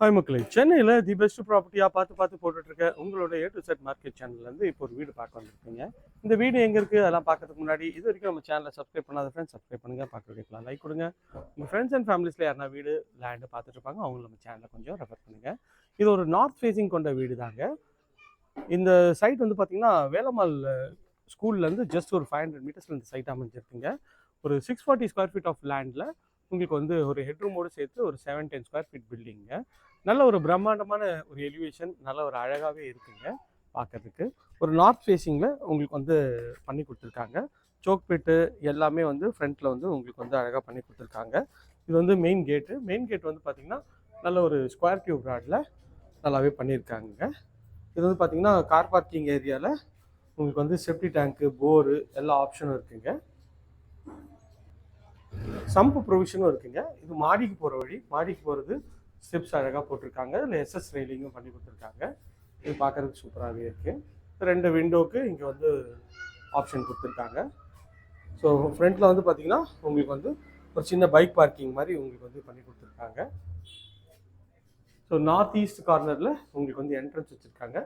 Hi மக்களே. சென்னையில் the best ப்ராப்பர்ட்டியாக பார்த்து பார்த்து போட்டுட்ருக்க உங்களோட ஏ டு செட் மார்க்கெட் சேனல்லேருந்து இப்போ ஒரு வீடு பார்க்க வந்திருக்கீங்க. இந்த வீடு எங்கே இருக்குது அதெல்லாம் பார்க்கறதுக்கு முன்னாடி இது வரைக்கும் நம்ம சேனலை சப்ஸ்கிரைப் பண்ணாத ஃப்ரெண்ட்ஸ் சப்ஸ்கிரைப் பண்ணுங்கள் பார்க்க வைக்கலாம் லைக் கொடுங்க. உங்கள் ஃப்ரெண்ட்ஸ் அண்ட் ஃபேமிலிஸில் யாருனா வீடு லேண்டு பார்த்துட்ருப்பாங்க அவங்க நம்ம சேனலை கொஞ்சம் ரெஃபர் பண்ணுங்கள் இது ஒரு நார்த் ஃபேஸிங் கொண்ட வீடு தாங்க இந்த சைட் வந்து பார்த்திங்கன்னா வேலம்மாள் ஸ்கூல்லேருந்து ஜஸ்ட் ஒரு ஃபைவ் ஹண்ட்ரட் மீட்டர்ஸில் இந்த சைட் அமைஞ்சிருக்குங்க. ஒரு six forty square feet of லேண்டில் உங்களுக்கு வந்து ஒரு ஹெட்ரூமோடு சேர்த்து ஒரு செவன் டென் ஸ்கொயர் ஃபீட் பில்டிங்க நல்ல ஒரு பிரம்மாண்டமான ஒரு எலிவேஷன் நல்ல ஒரு அழகாகவே இருக்குங்க பார்க்கறதுக்கு ஒரு நார்த் ஃபேஸிங்கில் உங்களுக்கு வந்து பண்ணி கொடுத்துருக்காங்க. சோக்பேட்டு எல்லாமே வந்து ஃப்ரண்ட்டில் வந்து உங்களுக்கு வந்து அழகாக பண்ணி கொடுத்துருக்காங்க. இது வந்து மெயின் கேட்டு மெயின் கேட் வந்து பார்த்திங்கன்னா நல்ல ஒரு ஸ்கொயர் டியூப் ப்ராடில் நல்லாவே பண்ணியிருக்காங்க இது வந்து பார்த்திங்கன்னா கார் பார்க்கிங் ஏரியாவில் உங்களுக்கு வந்து செப்டி டேங்க்கு போரு எல்லா ஆப்ஷனும் இருக்குங்க. சம்பு ப்ரொவிஷனும் இருக்குங்க. இது மாடிக்கு போகிற வழி. மாடிக்கு போகிறது ஸ்டெப்ஸ் அழகாக போட்டிருக்காங்க. இதில் எஸ்எஸ் ரெயிலிங்கும் பண்ணி கொடுத்துருக்காங்க. இது பார்க்குறதுக்கு சூப்பராகவே இருக்குது ரெண்டு விண்டோவுக்கு இங்கே வந்து ஆப்ஷன் கொடுத்துருக்காங்க. ஸோ ஃப்ரண்ட்டில் வந்து பார்த்தீங்கன்னா உங்களுக்கு வந்து ஒரு சின்ன பைக் பார்க்கிங் மாதிரி உங்களுக்கு வந்து பண்ணி கொடுத்துருக்காங்க. ஸோ நார்த் ஈஸ்ட் கார்னரில் உங்களுக்கு வந்து என்ட்ரன்ஸ் வச்சுருக்காங்க.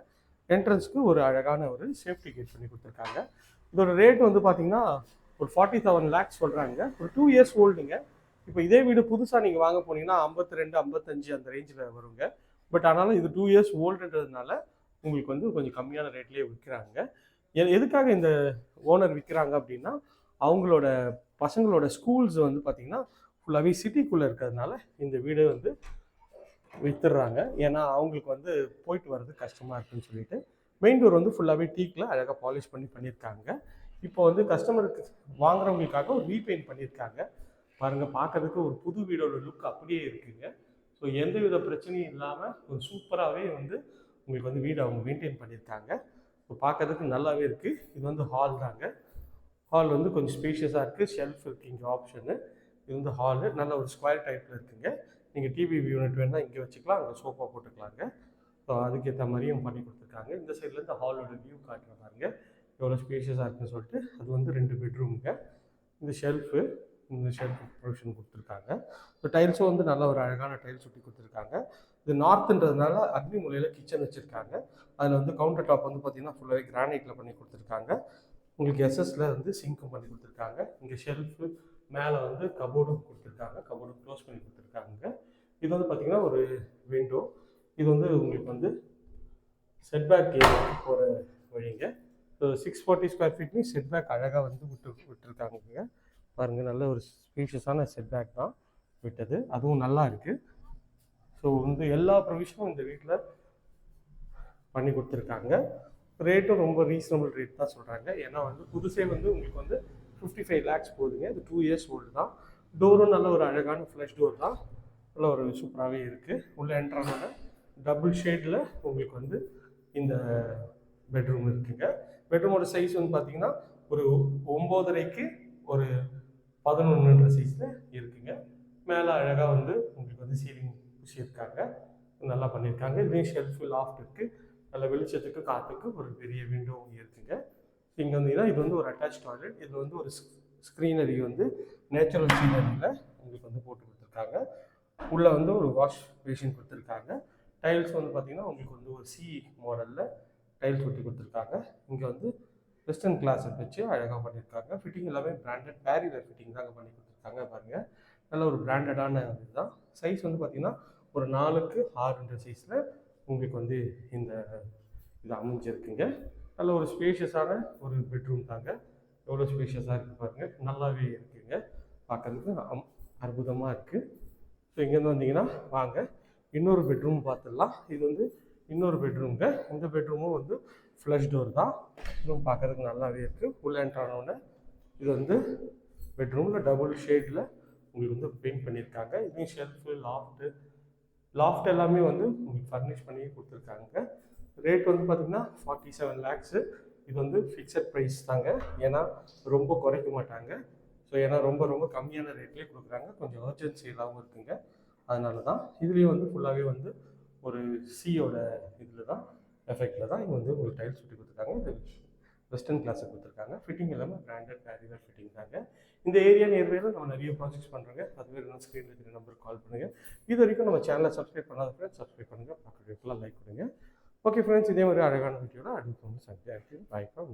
என்ட்ரன்ஸ்க்கு ஒரு அழகான ஒரு சேஃப்டி கேட் பண்ணி கொடுத்துருக்காங்க. இதோட ரேட் வந்து பார்த்தீங்கன்னா ஒரு ஃபார்ட்டி செவன் லேக்ஸ் சொல்கிறாங்க ஒரு டூ இயர்ஸ் ஓல்டுங்க இப்போ இதே வீடு புதுசாக நீங்கள் வாங்க போனீங்கன்னா ஐம்பத்தி ரெண்டு ஐம்பத்தஞ்சு அந்த ரேஞ்சில் வருங்க. பட் ஆனாலும் இது டூ இயர்ஸ் ஓல்டுன்றதுனால உங்களுக்கு வந்து கொஞ்சம் கம்மியான ரேட்லேயே விற்கிறாங்க எ- எதுக்காக இந்த ஓனர் விற்கிறாங்க அப்படின்னா அவங்களோட பசங்களோட ஸ்கூல்ஸ் வந்து பார்த்திங்கன்னா ஃபுல்லாகவே சிட்டிக்குள்ளே இருக்கிறதுனால இந்த வீடு வந்து வித்துடுறாங்க. ஏன்னா அவங்களுக்கு வந்து போயிட்டு வர்றது கஷ்டமாக இருக்குன்னு சொல்லிட்டு மெயின் டோர் வந்து ஃபுல்லாகவே டீக்கில் அழகாக பாலிஷ் பண்ணி பண்ணியிருக்காங்க. இப்போ வந்து கஸ்டமருக்கு வாங்குறவங்களுக்காக ஒரு ரீபெயிண்ட் பண்ணியிருக்காங்க. பாருங்கள் பார்க்கறதுக்கு ஒரு புது வீடோட லுக் அப்படியே இருக்குங்க. ஸோ எந்த வித பிரச்சனையும் இல்லாமல் ஒரு சூப்பராகவே வந்து உங்களுக்கு வந்து வீடு அவங்க மெயின்டைன் பண்ணியிருக்காங்க. ஸோ பார்க்கறதுக்கு நல்லாவே இருக்குது இது வந்து ஹால் தாங்க. ஹால் வந்து கொஞ்சம் ஸ்பேஷியஸாக இருக்குது ஷெல்ஃப் இருக்குது இங்கே ஆப்ஷனு இது வந்து ஹாலு நல்ல ஒரு ஸ்கொயர் டைப்பில் இருக்குங்க. நீங்கள் டிவி யூனிட் வேணால் இங்கே வச்சுக்கலாம் அங்கே சோஃபா போட்டுக்கலாங்க. ஸோ அதுக்கேற்ற மாதிரியும் பண்ணி கொடுத்துருக்காங்க. இந்த சைட்லேருந்து ஹாலோட வியூ காட்டுற பாருங்கள் எவ்வளோ ஸ்பேஷியஸாக இருக்குன்னு சொல்லிட்டு அது வந்து ரெண்டு பெட்ரூமுங்க இந்த ஷெல்ஃபு இந்த ஷெல்ஃப் ப்ரொவிஷன் கொடுத்துருக்காங்க. ஸோ டைல்ஸும் வந்து நல்ல ஒரு அழகான டைல்ஸ் ஒட்டி கொடுத்துருக்காங்க. இது நார்த்துன்றதுனால அக்னி மூலையில் கிச்சன் வச்சுருக்காங்க. அதில் வந்து கவுண்டர் டாப் வந்து பார்த்திங்கன்னா ஃபுல்லாகவே கிரானைட்டில் பண்ணி கொடுத்துருக்காங்க. உங்களுக்கு எஸ்எஸ்ல வந்து சிங்க்கும் பண்ணி கொடுத்துருக்காங்க. இங்கே ஷெல்ஃபு மேலே வந்து கபோர்டும் கொடுத்துருக்காங்க. கபோர்டும் க்ளோஸ் பண்ணி கொடுத்துருக்காங்க. இது வந்து பார்த்திங்கன்னா ஒரு விண்டோ இது வந்து உங்களுக்கு வந்து செட்பேக் ஏரியாவுக்கு போகிற வழிங்க. சிக்ஸ் ஃபார்ட்டி ஸ்கொயர் ஃபீட்லேயும் செட்பேக் அழகாக வந்து விட்டு விட்டுருக்காங்க பாருங்கள் நல்ல ஒரு ஸ்பீஷியஸான செட்பேக் தான் விட்டது. அதுவும் நல்லா இருக்குது ஸோ வந்து எல்லா ப்ரொவிஷனும் இந்த வீட்டில் பண்ணி கொடுத்துருக்காங்க. ரேட்டும் ரொம்ப ரீசனபிள் ரேட் தான் சொல்கிறாங்க ஏன்னா வந்து புதுசே வந்து உங்களுக்கு வந்து ஃபிஃப்டி ஃபைவ் லேக்ஸ் போகுதுங்க இது டூ இயர்ஸ் ஓல்டு தான். டோரும் நல்ல ஒரு அழகான ஃப்ளஷ் டோர் தான். நல்ல ஒரு சூப்பராகவே இருக்குது உள்ளே என்ட்ரானோட டபுள் ஷேடில் உங்களுக்கு வந்து இந்த பெட்ரூம் இருக்குங்க. பெட்ரூமோட சைஸ் வந்து பார்த்தீங்கன்னா ஒரு ஒம்போதரைக்கு ஒரு பதினொன்றுன்ற சைஸில் இருக்குங்க. மேலே அழகாக வந்து உங்களுக்கு வந்து சீலிங் பூசியிருக்காங்க. நல்லா பண்ணியிருக்காங்க. இதுலேயும் ஷெல்ஃபு லாஃப்ட் இருக்குது நல்ல வெளிச்சத்துக்கு காற்றுக்கு ஒரு பெரிய விண்டோ இருக்குங்க. இங்கே வந்தீங்கன்னா இது வந்து ஒரு அட்டாச் டாய்லெட் இது வந்து ஒரு ஸ்க்ரீனரி வந்து நேச்சுரல் சீனரியில் உங்களுக்கு வந்து போட்டு கொடுத்துருக்காங்க. உள்ளே வந்து ஒரு வாஷ் பேஷின் கொடுத்துருக்காங்க. டைல்ஸ் வந்து பார்த்தீங்கன்னா உங்களுக்கு வந்து ஒரு சி மாடலில் டைல்ஸ் ஒட்டி கொடுத்துருக்காங்க. இங்கே வந்து வெஸ்டர்ன் கிளாஸ் வச்சு அழகாக பண்ணியிருக்காங்க ஃபிட்டிங் எல்லாமே பிராண்டட் பேரியர் ஃபிட்டிங் தாங்க பண்ணி கொடுத்துருக்காங்க பாருங்கள் நல்ல ஒரு பிராண்டடான இதுதான். சைஸ் வந்து பார்த்திங்கன்னா ஒரு நாலுக்கு ஆறுன்ற சைஸில் உங்களுக்கு வந்து இந்த இது அமைஞ்சிருக்குங்க. நல்ல ஒரு ஸ்பேஷியஸான ஒரு பெட்ரூம் தாங்க. எவ்வளோ ஸ்பேஷியஸாக இருக்குது பாருங்கள் நல்லாவே இருக்குங்க. பார்க்குறதுக்கு அம் அற்புதமாக இருக்குது ஸோ இங்கேருந்து வந்தீங்கன்னா வாங்க. இன்னொரு பெட்ரூம் பார்த்துடலாம். இது வந்து இன்னொரு பெட்ரூமுங்க இந்த பெட்ரூமும் வந்து ஃப்ளஷ் டோர் தான். இதுவும் பார்க்கறதுக்கு நல்லாவே இருக்குது உள்ள என்ட்ரானோடனே இது வந்து பெட்ரூமில் டபுள் ஷேடில் உங்களுக்கு வந்து பெயிண்ட் பண்ணியிருக்காங்க. இதையும் ஷெல்ஃபு லாஃப்ட்டு லாஃப்ட் எல்லாமே வந்து உங்களுக்கு ஃபர்னிஷ் பண்ணி கொடுத்துருக்காங்க. ரேட் வந்து பார்த்திங்கன்னா ஃபார்ட்டி செவன் லேக்ஸு இது வந்து ஃபிக்ஸட் ப்ரைஸ் தாங்க. ஏன்னா ரொம்ப குறைக்க மாட்டாங்க. ஸோ ஏன்னா ரொம்ப ரொம்ப கம்மியான ரேட்லேயே கொடுக்குறாங்க. கொஞ்சம் அர்ஜென்சி இல்லாமல் இருக்குங்க. அதனால தான் இதுலேயும் வந்து ஃபுல்லாகவே வந்து ஒரு சியோட இதில் தான் எஃபெக்டில் தான் இங்கே வந்து உங்களுக்கு டைல்ஸ் சுட்டி கொடுத்துருக்காங்க. இது வெஸ்டர்ன் கிளாஸை கொடுத்துருக்காங்க. ஃபிட்டிங் எல்லாமே பிராண்டட் கேரியர் ஃபிட்டிங் தாங்க. இந்த ஏரியா நியர்பையில் நம்ம நிறைய ப்ராஜெக்ட்ஸ் பண்ணுறோங்க வேறு நான் ஸ்க்ரீனில் இருக்கிற நம்பருக்கு கால் பண்ணுங்கள் இது வரைக்கும் நம்ம சேனலை சப்ஸ்கிரைப் பண்ணாத ஃப்ரெண்ட்ஸ் சப்ஸ்கிரைப் பண்ணுங்கள் பக்கத்துலாம் லைக் பண்ணுங்கள் ஓகே ஃப்ரெண்ட்ஸ் இதே மாதிரி அழகான வீடியோவில் அடுத்து வந்து சந்தியா பாய் ஃப்ரம்